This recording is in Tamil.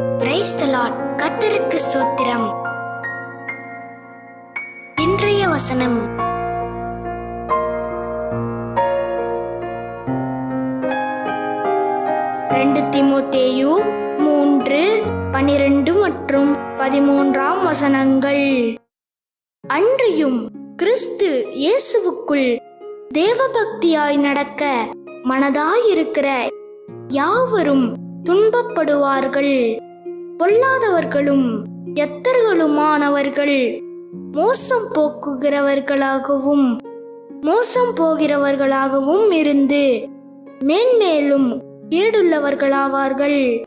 Praise the ஸ்தோத்திரம். இன்றைய வசனம். ரெண்டு திமுத்தேயு மூன்று பனிரெண்டு மற்றும் பதிமூன்றாம் வசனங்கள். அன்றியும் கிறிஸ்து இயேசுவுக்குள் தேவபக்தியாய் நடக்க மனதாயிருக்கிற யாவரும் துன்பப்படுவார்கள். பொல்லாதவர்களும் எத்தர்களுமானவர்கள்? மோசம் போக்குகிறவர்களாகவும் மோசம் போகிறவர்களாகவும் இருந்து மேன்மேலும் கேடுள்ளவர்களாவார்கள்.